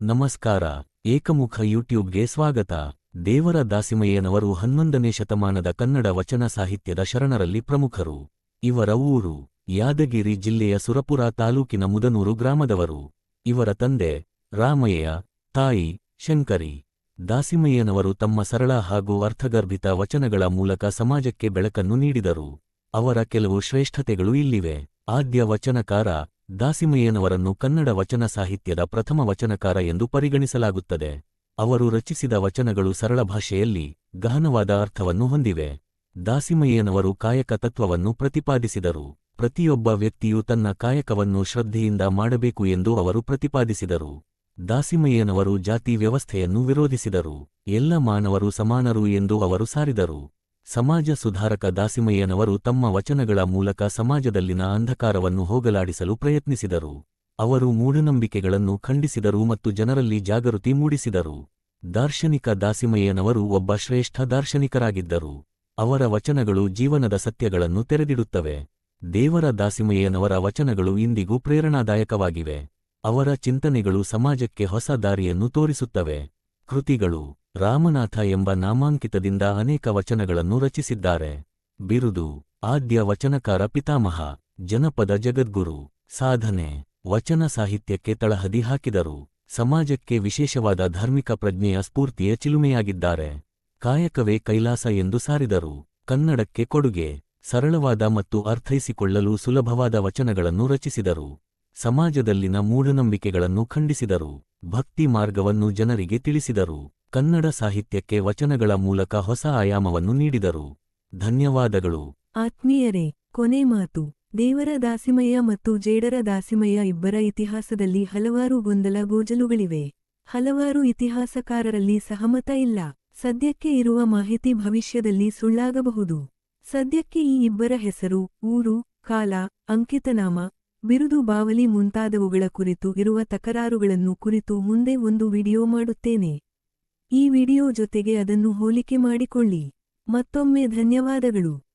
ನಮಸ್ಕಾರ, ಏಕಮುಖ ಯೂಟ್ಯೂಬ್ಗೆ ಸ್ವಾಗತ. ದೇವರ ದಾಸಿಮಯ್ಯನವರು ಹನ್ನೊಂದನೇ ಶತಮಾನದ ಕನ್ನಡ ವಚನ ಸಾಹಿತ್ಯದ ಶರಣರಲ್ಲಿ ಪ್ರಮುಖರು. ಇವರ ಊರು, ಯಾದಗಿರಿ ಜಿಲ್ಲೆಯ ಸುರಪುರ ತಾಲೂಕಿನ ಮುದನೂರು ಗ್ರಾಮದವರು. ಇವರ ತಂದೆ, ರಾಮಯ್ಯ, ತಾಯಿ, ಶಂಕರಿ. ದಾಸಿಮಯ್ಯನವರು ತಮ್ಮ ಸರಳ ಹಾಗೂ ಅರ್ಥಗರ್ಭಿತ ವಚನಗಳ ಮೂಲಕ ಸಮಾಜಕ್ಕೆ ಬೆಳಕನ್ನು ನೀಡಿದರು. ಅವರ ಕೆಲವು ಶ್ರೇಷ್ಠತೆಗಳು ಇಲ್ಲಿವೆ. ಆದ್ಯ ವಚನಕಾರ ದಾಸಿಮಯ್ಯನವರನ್ನು ಕನ್ನಡ ವಚನ ಸಾಹಿತ್ಯದ ಪ್ರಥಮ ವಚನಕಾರ ಎಂದು ಪರಿಗಣಿಸಲಾಗುತ್ತದೆ. ಅವರು ರಚಿಸಿದ ವಚನಗಳು ಸರಳ ಭಾಷೆಯಲ್ಲಿ ಗಹನವಾದ ಅರ್ಥವನ್ನು ಹೊಂದಿವೆ. ದಾಸಿಮಯ್ಯನವರು ಕಾಯಕ ತತ್ವವನ್ನು ಪ್ರತಿಪಾದಿಸಿದರು. ಪ್ರತಿಯೊಬ್ಬ ವ್ಯಕ್ತಿಯು ತನ್ನ ಕಾಯಕವನ್ನು ಶ್ರದ್ಧೆಯಿಂದ ಮಾಡಬೇಕು ಎಂದು ಅವರು ಪ್ರತಿಪಾದಿಸಿದರು. ದಾಸಿಮಯ್ಯನವರು ಜಾತಿ ವ್ಯವಸ್ಥೆಯನ್ನು ವಿರೋಧಿಸಿದರು. ಎಲ್ಲ ಮಾನವರು ಸಮಾನರು ಎಂದು ಅವರು ಸಾರಿದರು. ಸಮಾಜ ಸುಧಾರಕ ದಾಸಿಮಯ್ಯನವರು ತಮ್ಮ ವಚನಗಳ ಮೂಲಕ ಸಮಾಜದಲ್ಲಿನ ಅಂಧಕಾರವನ್ನು ಹೋಗಲಾಡಿಸಲು ಪ್ರಯತ್ನಿಸಿದರು. ಅವರು ಮೂಢನಂಬಿಕೆಗಳನ್ನು ಖಂಡಿಸಿದರು ಮತ್ತು ಜನರಲ್ಲಿ ಜಾಗೃತಿ ಮೂಡಿಸಿದರು. ದಾರ್ಶನಿಕ ದಾಸಿಮಯ್ಯನವರು ಒಬ್ಬ ಶ್ರೇಷ್ಠ ದಾರ್ಶನಿಕರಾಗಿದ್ದರು. ಅವರ ವಚನಗಳು ಜೀವನದ ಸತ್ಯಗಳನ್ನು ತೆರೆದಿಡುತ್ತವೆ. ದೇವರ ದಾಸಿಮಯ್ಯನವರ ವಚನಗಳು ಇಂದಿಗೂ ಪ್ರೇರಣಾದಾಯಕವಾಗಿವೆ. ಅವರ ಚಿಂತನೆಗಳು ಸಮಾಜಕ್ಕೆ ಹೊಸ ದಾರಿಯನ್ನು ತೋರಿಸುತ್ತವೆ. ಕೃತಿಗಳು ರಾಮನಾಥ ಎಂಬ ನಾಮಾಂಕಿತದಿಂದ ಅನೇಕ ವಚನಗಳನ್ನು ರಚಿಸಿದ್ದಾರೆ. ಬಿರುದು, ಆದ್ಯ ವಚನಕಾರ ಪಿತಾಮಹ, ಜನಪದ ಜಗದ್ಗುರು, ಸಾಧನೆ, ವಚನ ಸಾಹಿತ್ಯಕ್ಕೆ ತಳಹದಿ ಹಾಕಿದರು. ಸಮಾಜಕ್ಕೆ ವಿಶೇಷವಾದ ಧಾರ್ಮಿಕ ಪ್ರಜ್ಞೆಯ ಸ್ಫೂರ್ತಿಯ ಚಿಲುಮೆಯಾಗಿದ್ದಾರೆ. ಕಾಯಕವೇ ಕೈಲಾಸ ಎಂದು ಸಾರಿದರು. ಕನ್ನಡಕ್ಕೆ ಕೊಡುಗೆ, ಸರಳವಾದ ಮತ್ತು ಅರ್ಥೈಸಿಕೊಳ್ಳಲು ಸುಲಭವಾದ ವಚನಗಳನ್ನು ರಚಿಸಿದರು. ಸಮಾಜದಲ್ಲಿನ ಮೂಢನಂಬಿಕೆಗಳನ್ನು ಖಂಡಿಸಿದರು. ಭಕ್ತಿ ಮಾರ್ಗವನ್ನು ಜನರಿಗೆ ತಿಳಿಸಿದರು. ಕನ್ನಡ ಸಾಹಿತ್ಯಕ್ಕೆ ವಚನಗಳ ಮೂಲಕ ಹೊಸ ಆಯಾಮವನ್ನು ನೀಡಿದರು. ಧನ್ಯವಾದಗಳು. ಆತ್ಮೀಯರೇ, ಕೊನೆ ಮಾತು. ದೇವರ ದಾಸಿಮಯ್ಯ ಮತ್ತು ಜೇಡರ ದಾಸಿಮಯ್ಯ ಇಬ್ಬರ ಇತಿಹಾಸದಲ್ಲಿ ಹಲವಾರು ಗೊಂದಲ ಗೋಜಲುಗಳಿವೆ. ಹಲವಾರು ಇತಿಹಾಸಕಾರರಲ್ಲಿ ಸಹಮತ ಇಲ್ಲ. ಸದ್ಯಕ್ಕೆ ಇರುವ ಮಾಹಿತಿ ಭವಿಷ್ಯದಲ್ಲಿ ಸುಳ್ಳಾಗಬಹುದು. ಸದ್ಯಕ್ಕೆ ಈ ಇಬ್ಬರ ಹೆಸರು, ಊರು, ಕಾಲ, ಅಂಕಿತನಾಮ, ಬಿರುದು, ಬಾವಲಿ ಮುಂತಾದವುಗಳ ಕುರಿತು ಇರುವ ತಕರಾರುಗಳನ್ನು ಕುರಿತು ಮುಂದೆ ಒಂದು ವಿಡಿಯೋ ಮಾಡುತ್ತೇನೆ. ಈ ವಿಡಿಯೋ ಜೊತೆಗೆ ಅದನ್ನು ಹೋಲಿಕೆ ಮಾಡಿಕೊಳ್ಳಿ. ಮತ್ತೊಮ್ಮೆ ಧನ್ಯವಾದಗಳು.